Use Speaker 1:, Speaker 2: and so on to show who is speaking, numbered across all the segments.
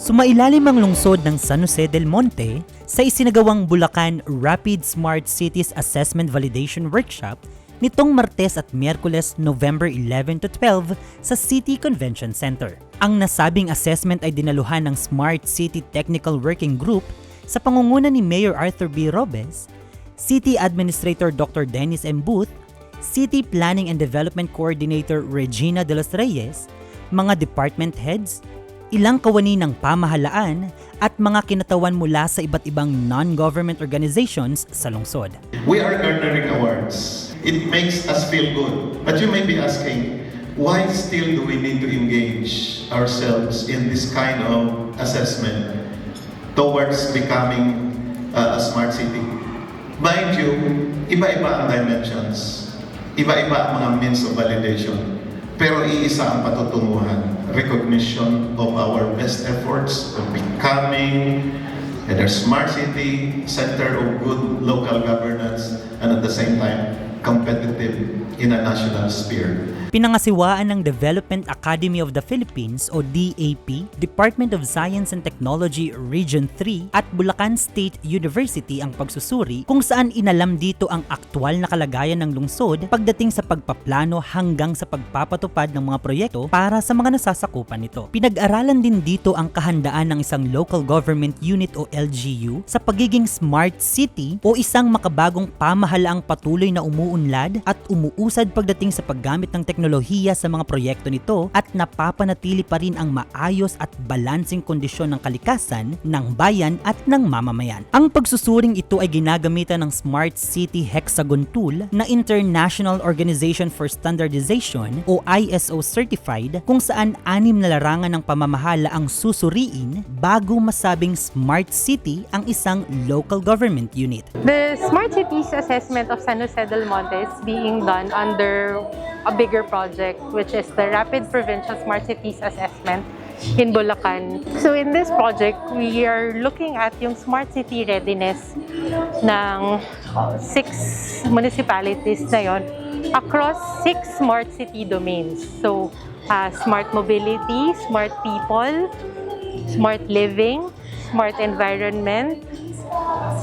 Speaker 1: Sumailalim ang lungsod ng San Jose del Monte sa isinagawang Bulacan Rapid Smart Cities Assessment Validation Workshop nitong Martes at Miyerkules November 11 to 12 sa City Convention Center. Ang nasabing assessment ay dinaluhan ng Smart City Technical Working Group sa pangunguna ni Mayor Arthur B. Robes, City Administrator Dr. Dennis M. Booth, City Planning and Development Coordinator Regina De Los Reyes, mga department heads, ilang kawani ng pamahalaan at mga kinatawan mula sa iba't ibang non-government organizations sa lungsod.
Speaker 2: We are garnering awards. It makes us feel good. But you may be asking, why still do we need to engage ourselves in this kind of assessment towards becoming uh, a smart city? Mind you, iba-iba ang dimensions. Iba-iba ang mga means of validation. Pero iisa ang patutunguhan, recognition of our best efforts of becoming a smart city, center of good local governance, and at the same time, competitive in a national sphere.
Speaker 1: Pinangasiwaan ng Development Academy of the Philippines o DAP, Department of Science and Technology Region 3 at Bulacan State University ang pagsusuri kung saan inalam dito ang aktwal na kalagayan ng lungsod pagdating sa pagpaplano hanggang sa pagpapatupad ng mga proyekto para sa mga nasasakupan nito. Pinag-aralan din dito ang kahandaan ng isang local government unit o LGU sa pagiging smart city o isang makabagong pamahalaang patuloy na umuunlad at umuusad pagdating sa paggamit ng teknolohiya sa mga proyekto nito at napapanatili pa rin ang maayos at balansing kondisyon ng kalikasan ng bayan at ng mamamayan. Ang pagsusuring ito ay ginagamitan ng Smart City Hexagon Tool na International Organization for Standardization o ISO certified kung saan anim na larangan ng pamamahala ang susuriin bago masabing smart city ang isang local government unit.
Speaker 3: The Smart Cities Assessment of San Jose del Monte is being done under a bigger project, which is the Rapid Provincial Smart Cities Assessment in Bulacan. So in this project, we are looking at yung smart city readiness ng six municipalities na yon across six smart city domains. So uh, smart mobility, smart people, smart living, smart environment,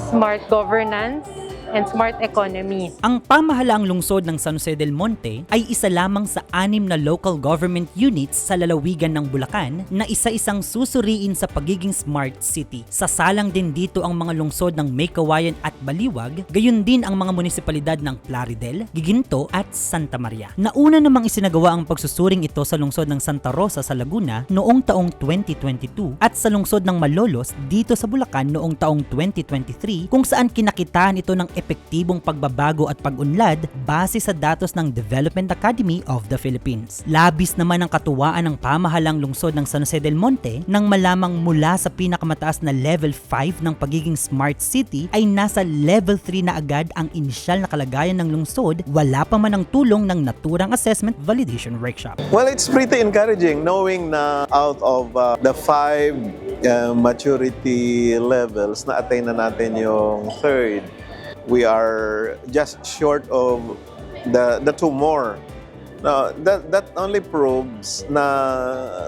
Speaker 3: smart governance, and smart economy.
Speaker 1: Ang pamahalaang lungsod ng San Jose del Monte ay isa lamang sa anim na local government units sa lalawigan ng Bulacan na isa-isang susuriin sa pagiging smart city. Sasalang din dito ang mga lungsod ng Maykawayan at Baliwag, gayon din ang mga munisipalidad ng Plaridel, Giginto at Santa Maria. Nauna namang isinagawa ang pagsusuring ito sa lungsod ng Santa Rosa sa Laguna noong taong 2022 at sa lungsod ng Malolos dito sa Bulacan noong taong 2023 kung saan kinakitaan ito ng epektibong pagbabago at pag-unlad base sa datos ng Development Academy of the Philippines. Labis naman ang katuwaan ng pamahalang lungsod ng San Jose del Monte nang malamang mula sa pinakamataas na level 5 ng pagiging smart city ay nasa level 3 na agad ang inisyal na kalagayan ng lungsod wala pa man ang tulong ng naturang assessment validation workshop.
Speaker 4: Well, it's pretty encouraging knowing na out of uh, the five uh, maturity levels na attain na natin yung third, we are just short of the the two more. No, that that only proves na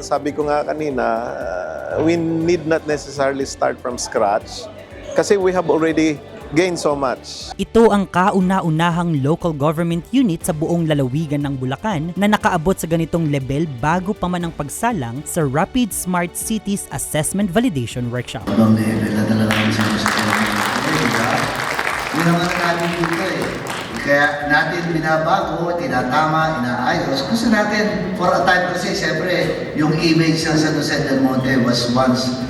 Speaker 4: sabi ko nga kanina, uh, we need not necessarily start from scratch kasi we have already gained so much.
Speaker 1: Ito ang kauna-unahang local government unit sa buong lalawigan ng Bulacan na nakaabot sa ganitong level bago pa man ang pagsalang sa Rapid Smart Cities Assessment Validation Workshop.
Speaker 5: Ibang Yun naman natin dito eh. Kaya natin binabago, tinatama, inaayos. Gusto natin, for a time kasi, siyempre, yung image ng San Jose del Monte was once,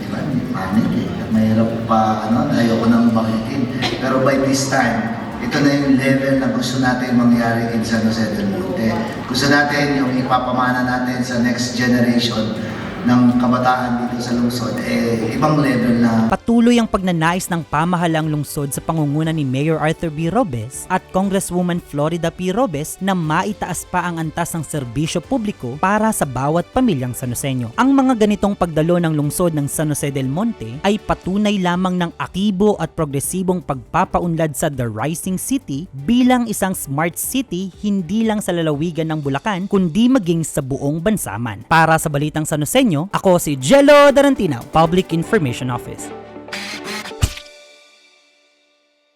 Speaker 5: di ba, panic eh. Mahirap pa, ano, ayoko nang bakitin. Pero by this time, ito na yung level na gusto natin mangyari in San Jose del Monte. Gusto natin yung ipapamana natin sa next generation ng kabataan dito sa lungsod, eh, ibang level na
Speaker 1: Patuloy ang pagnanais ng pamahalang lungsod sa pangunguna ni Mayor Arthur B. Robes at Congresswoman Florida P. Robes na maitaas pa ang antas ng serbisyo publiko para sa bawat pamilyang Sanoseño. Ang mga ganitong pagdalo ng lungsod ng San Jose del Monte ay patunay lamang ng akibo at progresibong pagpapaunlad sa The Rising City bilang isang smart city hindi lang sa lalawigan ng Bulacan kundi maging sa buong bansaman. Para sa Balitang Sanoseño, ako si Jello Darantino, Public Information Office.